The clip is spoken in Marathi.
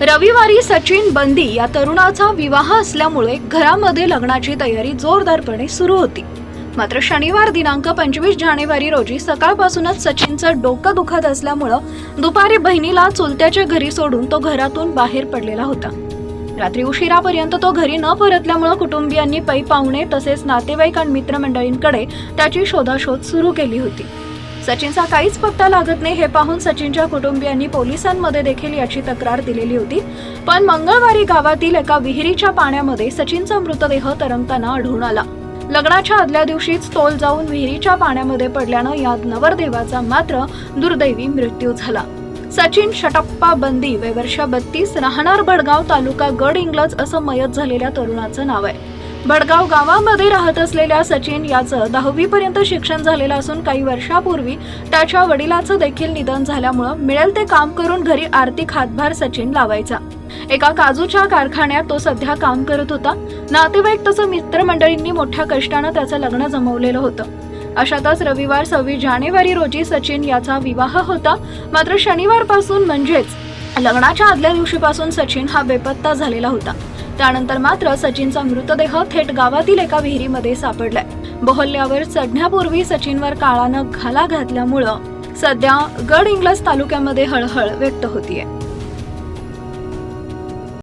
रविवारी सचिन बंदी या तरुणाचा विवाह असल्यामुळे घरामध्ये लग्नाची तयारी जोरदारपणे सुरू होती. मात्र शनिवार दिनांक पंचवीस जानेवारी रोजी सकाळपासूनच सचिनचं डोकं दुखत असल्यामुळं दुपारी बहिणीला चुलत्याच्या घरी सोडून तो घरातून बाहेर पडलेला होता. रात्री उशिरापर्यंत तो घरी न परतल्यामुळं कुटुंबियांनी पै पाहुणे तसेच नातेवाईक आणि मित्रमंडळींकडे त्याची शोधाशोध सुरू केली होती. सचिनचा काहीच पत्ता लागत नाही हे पाहून सचिनच्या कुटुंबियांनी पोलिसांमध्ये देखील याची तक्रार दिलेली होती. पण मंगळवारी गावातील एका विहिरीच्या पाण्यामध्ये सचिनचा मृतदेह तरंगताना आढळून आला. लग्नाच्या आदल्या दिवशीच तोल जाऊन विहिरीच्या पाण्यामध्ये पडल्यानं या नवरदेवाचा मात्र दुर्दैवी मृत्यू झाला. सचिन शटप्पा बंदी वय वर्ष बत्तीस राहणार भडगाव तालुका गड इंग्लज असं मयत झालेल्या तरुणाचं नाव आहे. भडगाव गावामध्ये राहत असलेल्या सचिन याचं दहावी पर्यंत शिक्षण झालेलं असून काही वर्षापूर्वी त्याच्या वडिलाचं देखील निधन झाल्यामुळं मिळेल ते काम करून घरी आर्थिक हातभार सचिन लावायचा. एका काजूच्या कारखान्यात तो सध्या काम करत होता. नातेवाईक तसं मित्रमंडळींनी मोठ्या कष्टानं त्याचं लग्न जमवलेलं होतं. अशातच रविवार सव्वीस जानेवारी रोजी सचिन याचा विवाह होता. मात्र शनिवारपासून म्हणजेच लग्नाच्या आदल्या दिवशीपासून सचिन हा बेपत्ता झालेला होता. त्यानंतर मात्र सचिनचा मृतदेह थेट गावातील एका विहिरीमध्ये सापडलाय. बोहल्ल्यावर चढण्यापूर्वी सचिनवर काळानं घाला घातल्यामुळं सध्या गड इंग्लज तालुक्यामध्ये हळहळ व्यक्त होतीये.